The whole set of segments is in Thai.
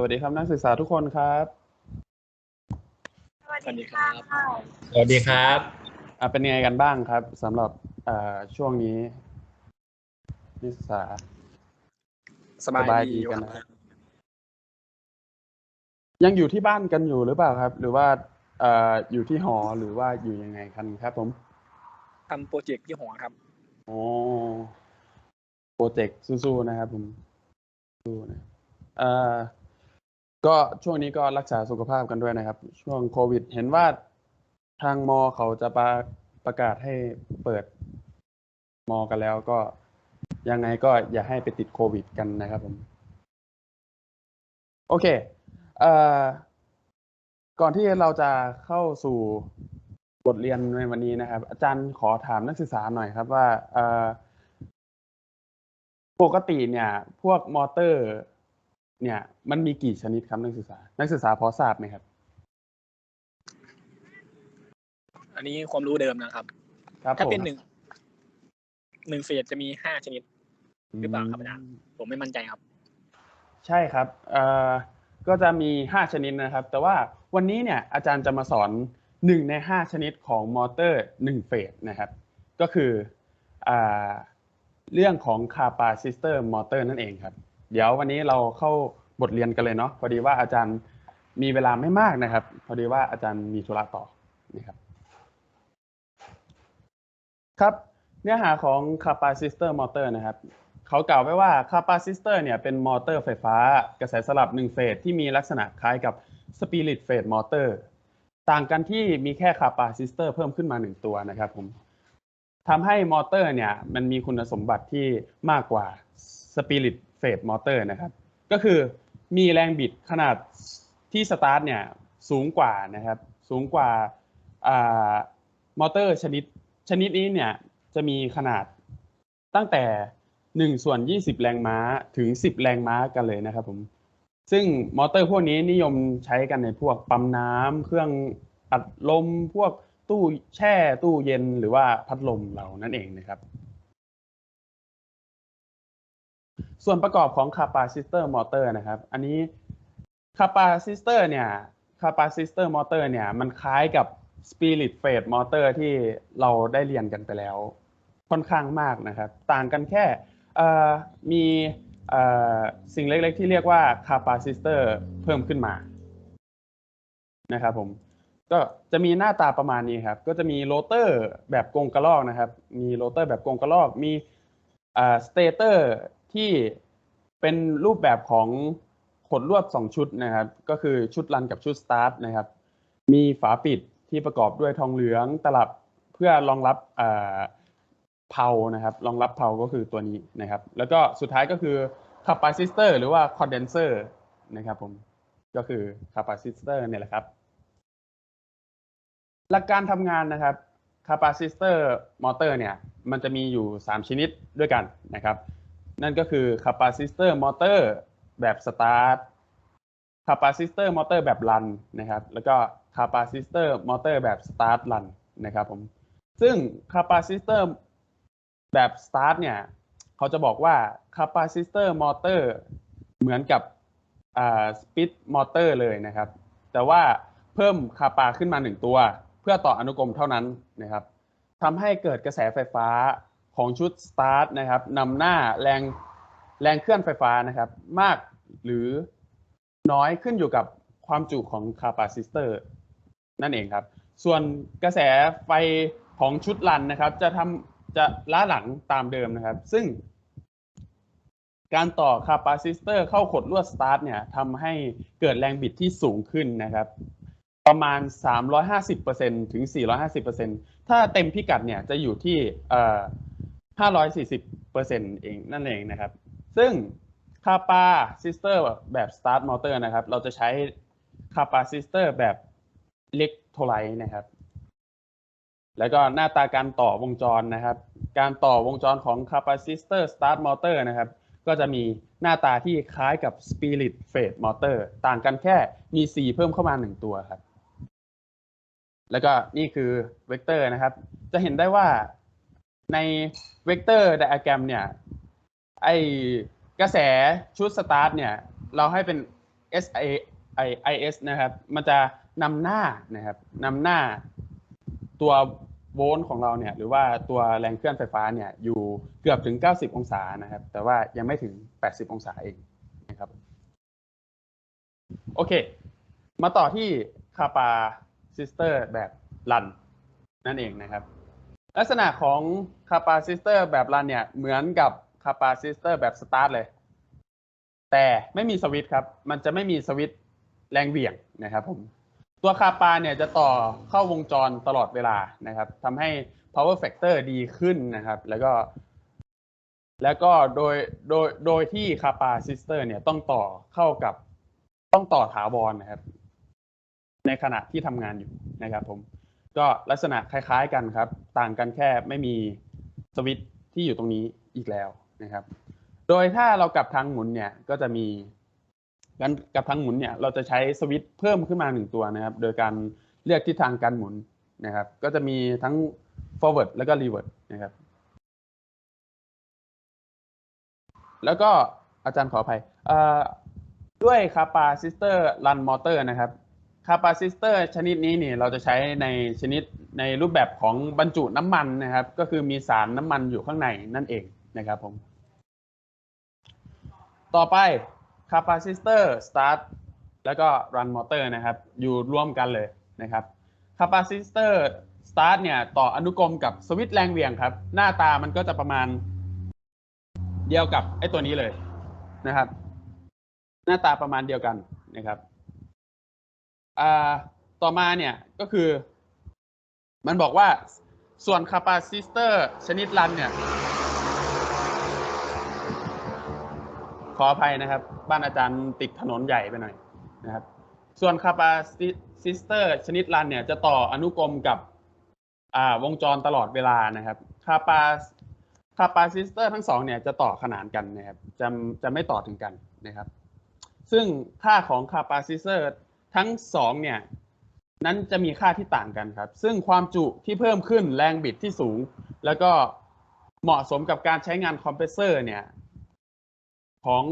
วัสดีครับนักศึกษาทุกคนครับ สวัสดีครับสวัสดีครับอะเป็นยังไงกันบ้างครับสำหรับอ่าช่วงนี้นักศึกษาสบายสบายดีดีกันคนะรับยังอยู่ที่บ้านกันอยู่หรือเปล่าครับ หรือว่าเอ่ออยู่ที่หอหรือว่าอยู่ยังไงกันครับผมทำโปรเจกต์ที่หอครับโอ้โปรเจกต์สู้ๆนะครับผมสู้นะเอ่อ ก็ช่วงนี้ก็รักษาสุขภาพกันด้วยนะครับ ช่วงโควิด เห็นว่าทางมอเขาจะประประกาศให้เปิดมอกันแล้วก็ยังไงก็อย่าให้ไปติดโควิด กันนะครับผม โอเคเอ่อก่อนที่เราจะเข้าสู่บทเรียนในวันนี้นะครับ อาจารย์ขอถามนักศึกษาหน่อยครับว่าปกติเนี่ย พวกมอเตอร์ เนี่ย มันมีกี่ชนิดครับนักศึกษา นักศึกษาพอทราบไหมครับ อันนี้ความรู้เดิมนะครับ ครับถ้าเป็นผมหนึ่งหนึ่งเฟสจะมีห้าชนิดหรือเปล่าครับอาจารย์ผมไม่มั่นใจครับ ใช่ครับเอ่อก็จะมีห้าชนิดนะครับ แต่ว่าวันนี้เนี่ยอาจารย์จะมาสอนหนึ่งในห้าชนิดของมอเตอร์หนึ่งเฟสนะครับ ก็คืออ่าเรื่องของคาปาซิสเตอร์มอเตอร์นั่นเองครับ เดี๋ยววันนี้เราเข้าบทเรียนกันเลยเนาะพอดีว่าอาจารย์มีเวลาไม่มากนะครับ พอดีว่าอาจารย์มีธุระต่อนะครับ ครับเนื้อหาของ capacitor motor นะครับเขากล่าวไว้ว่า capacitor เนี่ยเป็นมอเตอร์ไฟฟ้ากระแสสลับหนึ่งเฟสที่มีลักษณะคล้ายกับ spirit phase motor ต่างกันที่มีแค่ capacitor เพิ่มขึ้นมาหนึ่งตัวนะครับผมทำให้มอเตอร์เนี่ยมันมีคุณสมบัติที่มากกว่า spirit phase motor นะครับ ก็คือมีแรงบิดขนาดที่สตาร์ทเนี่ยสูงกว่านะครับ สูงกว่าอ่ามอเตอร์ชนิดชนิดนี้เนี่ยจะมีขนาดตั้งแต่1ส่วน 20 แรงม้าถึง 10 แรงม้ากันเลยนะครับผมซึ่งมอเตอร์พวกนี้นิยมใช้กันในพวกปั๊มน้ำเครื่องอัดลม พวกตู้แช่ตู้เย็นหรือว่าพัดลมเรานั่นเองนะครับ ส่วนประกอบของ capacitor motor นะครับ อันนี้ capacitor เนี่ย capacitor motor เนี่ยมันคล้ายกับ spirit phase motor ที่เราได้เรียนกันไปแล้ว ค่อนข้างมากนะครับ ต่างกันแค่อ่อมีอ่อสิ่งเล็กๆ ที่เรียกว่า capacitor เพิ่มขึ้นมานะครับผมก็จะมีหน้าตาประมาณนี้ครับ ก็จะมีโรเตอร์แบบกรงกระรอกนะครับ มีโรเตอร์แบบกรงกระรอก มีสเตเตอร์ ที่เป็นรูปแบบของขดลวด2ชุดนะครับ ก็คือชุดรันกับชุดสตาร์ทนะครับ มีฝาปิดที่ประกอบด้วยทองเหลืองตลับเพื่อรองรับเอ่อเพานะครับ รองรับเพาก็คือตัวนี้นะครับ แล้วก็สุดท้ายก็คือ capacitor หรือว่า condenser นะครับผมก็คือ capacitor เนี่ยแหละครับ หลักการทำงานนะครับ capacitor motor เนี่ย มันจะมีอยู่ 3 ชนิดด้วยกันนะครับ นั่นก็คือ capacitor motor แบบ start capacitor motor แบบ run นะครับ แล้วก็ capacitor motor แบบ start run นะครับผม ซึ่ง capacitor แบบ start เนี่ย เขาจะบอกว่า capacitor motor เหมือนกับอ่า speed motor เลยนะครับ แต่ว่าเพิ่มคาปาขึ้นมาหนึ่งตัว เพื่อต่ออนุกรมเท่านั้นนะครับทำให้เกิดกระแสไฟฟ้า ของชุดสตาร์ทนะครับนำหน้าแรงแรงเคลื่อนไฟฟ้านะครับ มากหรือน้อยขึ้นอยู่กับความจุของคาปาซิสเตอร์นั่นเองครับ ส่วนกระแสไฟของชุดรันนะครับ จะทำจะล้าหลังตามเดิมนะครับ ซึ่ง การต่อคาปาซิสเตอร์เข้าขดลวดสตาร์ทเนี่ยทำให้เกิดแรงบิดที่สูงขึ้นนะครับ ประมาณ 350%ถึง 450%ถ้าเต็มพิกัดเนี่ยจะอยู่ที่ เอ่อ540%เองนั่นเองนะครับ ซึ่งคาปาซิสเตอร์แบบสตาร์ทมอเตอร์นะครับ เราจะใช้คาปาซิสเตอร์แบบเล็กโทไลท์นะครับ แล้วก็หน้าตาการต่อวงจรนะครับ การต่อวงจรของ capacitor start motor นะครับ ก็จะมีหน้าตาที่คล้ายกับ spirit phase motor ต่างกันแค่มี C เพิ่มเข้ามา 1 ตัวครับ แล้วก็นี่คือเวกเตอร์นะครับ จะเห็นได้ว่า ในเวกเตอร์ไดอะแกรมเนี่ยไอกระแสชุดสตาร์ทเนี่ยเราให้เป็น SA IS นะครับ มันจะนำหน้านะครับนำหน้าตัวโวลต์ของเราเนี่ยหรือว่าตัวแรงเคลื่อนไฟฟ้าเนี่ยอยู่เกือบถึง 90 องศานะครับ แต่ว่ายังไม่ถึง 80 องศาเองนะครับโอเค มาต่อที่คาปาซิสเตอร์แบบรันนั่นเองนะครับ ลักษณะของคาปาซิสเตอร์แบบรันเนี่ยเหมือนกับคาปาซิสเตอร์แบบสตาร์ทเลย แต่ไม่มีสวิตช์ครับ มันจะไม่มีสวิตช์แรงเหวี่ยงนะครับผมตัวคาปาเนี่ยจะต่อเข้าวงจรตลอดเวลานะครับทำให้ power factor ดีขึ้นนะครับ แล้วก็ แล้วก็โดยโดยโดยที่คาปาซิสเตอร์เนี่ยต้องต่อเข้ากับต้องต่อถาวรนะครับ ในขณะที่ทำงานอยู่นะครับผม ก็ลักษณะคล้ายๆกันครับ ต่างกันแค่ไม่มีสวิตช์ที่อยู่ตรงนี้อีกแล้วนะครับ โดยถ้าเรากลับทางหมุนเนี่ยก็จะมีการกลับทางหมุนเนี่ยเราจะใช้สวิตช์เพิ่มขึ้นมาหนึ่งตัวนะครับ โดยการเลือกทิศทางการหมุนนะครับ ก็จะมีทั้ง forward แล้วก็ reverse นะครับ แล้วก็อาจารย์ขออภัยด้วยคาปาซิสเตอร์รันมอเตอร์นะครับ คาปาซิสเตอร์ชนิดนี้เนี่ยเราจะใช้ในชนิดในรูปแบบของบรรจุน้ำมันนะครับ ก็คือมีสารน้ำมันอยู่ข้างในนั่นเองนะครับผม ต่อไปคาปาซิสเตอร์สตาร์ทแล้วก็รันมอเตอร์นะครับ อยู่ร่วมกันเลยนะครับคาปาซิสเตอร์สตาร์ทเนี่ยต่ออนุกรมกับสวิตช์แรงเหวี่ยงครับ หน้าตามันก็จะประมาณเดียวกับไอ้ตัวนี้เลยนะครับ หน้าตาประมาณเดียวกันนะครับ อ่าต่อมาเนี่ยก็คือ มันบอกว่าส่วนคาปาซิสเตอร์ชนิดรันเนี่ย ขออภัยนะครับ บ้านอาจารย์ติดถนนใหญ่ไปหน่อยนะครับ ส่วนคาปาซิสเตอร์ชนิดรันเนี่ยจะต่ออนุกรมกับอ่าวงจรตลอดเวลานะครับคาปาคาปาซิสเตอร์ทั้งสองเนี่ยจะต่อขนานกันนะครับจะจะไม่ต่อถึงกันนะครับ ซึ่งค่าของคาปาซิสเตอร์ ทั้งสองเนี่ยนั้นจะมีค่าที่ต่างกันครับ ซึ่งความจุที่เพิ่มขึ้นแรงบิดที่สูง แล้วก็เหมาะสมกับการใช้งานคอมเพรสเซอร์เนี่ยของ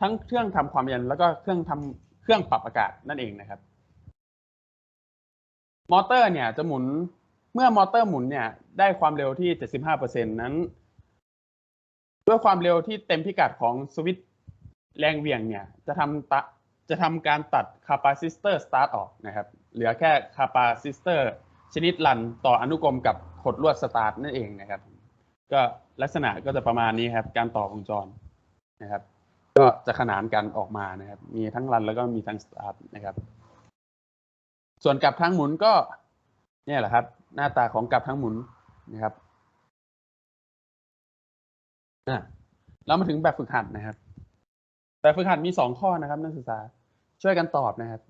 ทั้งเครื่องทำความเย็นแล้วก็เครื่องทำเครื่องปรับอากาศนั่นเองนะครับ มอเตอร์เนี่ยจะหมุนเมื่อมอเตอร์หมุนเนี่ยได้ความเร็วที่ 75%นั้น ด้วยความเร็วที่เต็มพิกัดของสวิตช์แรงเหวี่ยงเนี่ยจะทำตะ จะทำการตัดคาปาซิสเตอร์สตาร์ทออกนะครับ เหลือแค่คาปาซิสเตอร์ชนิดรันต่ออนุกรมกับขดลวดสตาร์ทนั่นเองนะครับ ก็ลักษณะก็จะประมาณนี้ครับ การต่อวงจรนะครับ ก็จะขนานกันออกมานะครับ มีทั้งรันแล้วก็มีทั้งสตาร์ทนะครับ ส่วนกลับทางหมุนก็เนี่ยแหละครับ หน้าตาของกลับทางหมุนนะครับอะเรามาถึงแบบฝึกหัดนะครับ แบบฝึกหัดมีสองข้อนะครับนักศึกษา ช่วยกันตอบนะครับ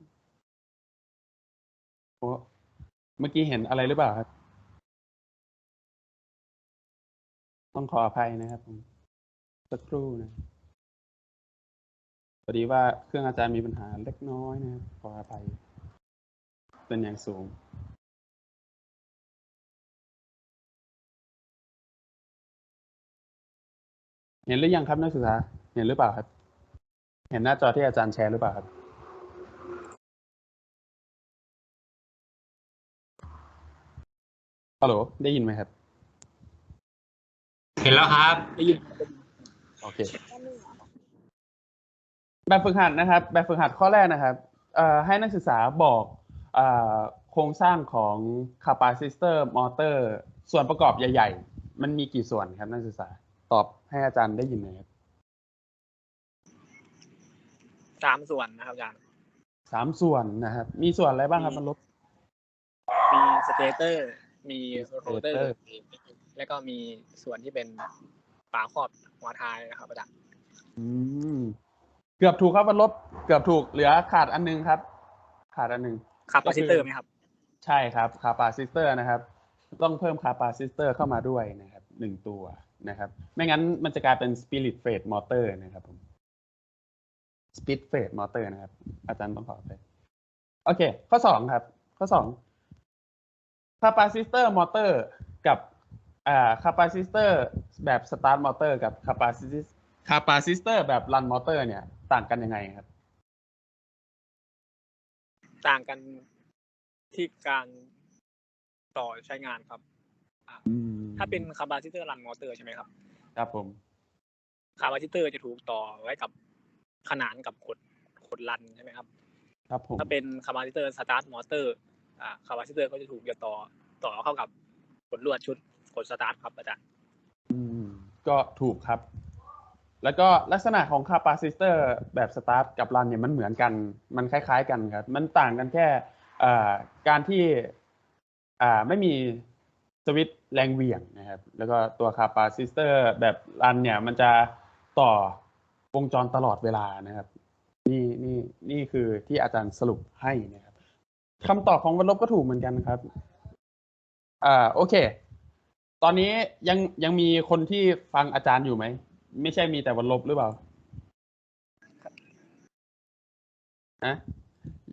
โอ้เมื่อกี้เห็นอะไรหรือเปล่าครับ ต้องขออภัยนะครับผมสักครู่นะพอดีว่าเครื่องอาจารย์มีปัญหาเล็กน้อยนะครับขออภัย เป็นอย่างสูงเห็นหรือยังครับนักศึกษา เห็นหรือเปล่าครับ เห็นหน้าจอที่อาจารย์แชร์หรือเปล่าครับ ฮัลโหล ได้ยินไหมครับ เห็นแล้วครับ ได้ยิน โอเค แบบฝึกหัดนะครับ แบบฝึกหัดข้อแรกนะครับเอ่อให้นักศึกษาบอกเอ่อโครงสร้างของคาปาซิสเตอร์มอเตอร์ ส่วนประกอบใหญ่ ๆ มันมีกี่ส่วนครับนักศึกษา ตอบให้อาจารย์ได้ยินหน่อยครับสามส่วนนะครับอาจารย์สามส่วนนะครับ มีส่วนอะไรบ้างครับมีมันลบมีสเตเตอร์ มีโรเตอ stator ร์ แล้วก็มีส่วนที่เป็นฝาครอบหัวท้ายนะครับอาจารย์อืมเกือบถูกครับมันลบเกือบถูกเหลือขาดอันนึงครับ ขาดอันนึงคาปาซิเตอร์ไหมครับ ใช่ครับคาปาซิสเตอร์นะครับ ต้องเพิ่มคาปาซิสเตอร์เข้ามาด้วยนะครับหนึ่งตัวนะครับ ไม่งั้นมันจะกลายเป็นสปิริตเฟดมอเตอร์นะครับผมสปิริตเฟดมอเตอร์นะครับ อาจารย์ต้องขอไปโอเค ข้อสองครับ ข้อสอง คาปาซิสเตอร์มอเตอร์กับอ่าคาปาซิสเตอร์แบบสตาร์ทมอเตอร์กับคาปาซิสคาปาซิสเตอร์แบบรันมอเตอร์เนี่ย ต่างกันยังไงครับ ต่างกันที่การต่อใช้งานครับอืมถ้าเป็นคาปาซิเตอร์รันมอเตอร์ใช่ไหมครับ ครับผมคาปาซิเตอร์จะถูกต่อไว้กับขนานกับขดขดรันใช่ไหมครับ ครับผมถ้าเป็นคาปาซิเตอร์สตาร์ทมอเตอร์อ่า คาปาซิเตอร์ก็จะถูกจะต่อต่อเข้ากับขดลวดชุดขดสตาร์ทครับอาจารย์อืมก็ถูกครับ แล้วก็ลักษณะของคาปาซิเตอร์แบบสตาร์ทกับรันเนี่ยมันเหมือนกัน มันคล้าย ๆ กันครับ มันต่างกันแค่การที่ไม่มีสวิตช์แรงเหวี่ยงนะครับ แล้วก็ตัวคาปาซิเตอร์แบบรันเนี่ยมันจะต่อวงจรตลอดเวลานะครับ นี่นี่นี่คือที่อาจารย์สรุปให้นะครับ คำตอบของวันลบก็ถูกเหมือนกันครับ อ่า โอเค ตอนนี้ยังยังมีคนที่ฟังอาจารย์อยู่ไหม ไม่ใช่มีแต่วันลบหรือเปล่านะ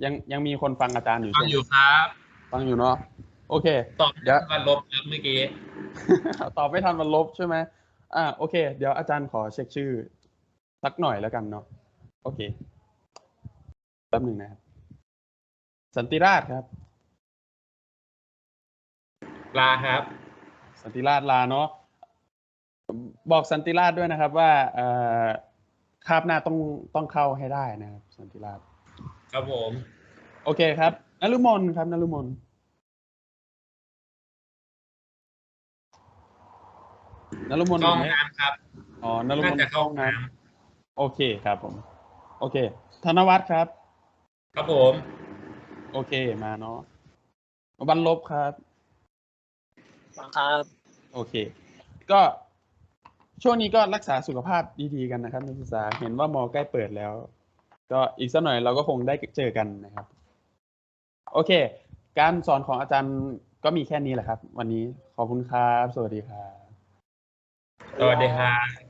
ยังยังมีคนฟังอาจารย์อยู่ฟัใช่งไหมอยู่ครับ ฟังอยู่เนาะโอเค ตอบเดี๋ยววันลบครับเมื่อกี้ตอบไม่ทันวันลบใช่ไหมอ่าโอเค เดี๋ยวอาจารย์ขอเช็คชื่อ สักหน่อยแล้วกันเนาะโอเคแป๊บหนึ่งนะครับ สันติราชครับ ลาครับ สันติราชลาเนาะบอกสันติราชด้วยนะครับ ว่าเอ่อคาบหน้าต้องต้องเข้าให้ได้นะครับ สันติราชครับผม โอเคครับนลุมนครับนลุมนนลุมนเข้าห้องไหมน้ำครับอ๋อนลุมน่านจะเข้าห้องน้โอเคครับผม โอเค ธนวัฒน์ครับำครับผม โอเคมาเนาะบรรลบครับฟังครับ โอเค ก็ช่วงนี้ก็รักษาสุขภาพดีๆกันนะครับนักศึกษาเห็นว่ามอใกล้เปิดแล้ว ก็อีกสักหน่อยเราก็คงได้เจอกันนะครับ โอเค การสอนของอาจารย์ก็มีแค่นี้แหละครับ วันนี้ขอบคุณครับ สวัสดีครับ สวัสดีครับ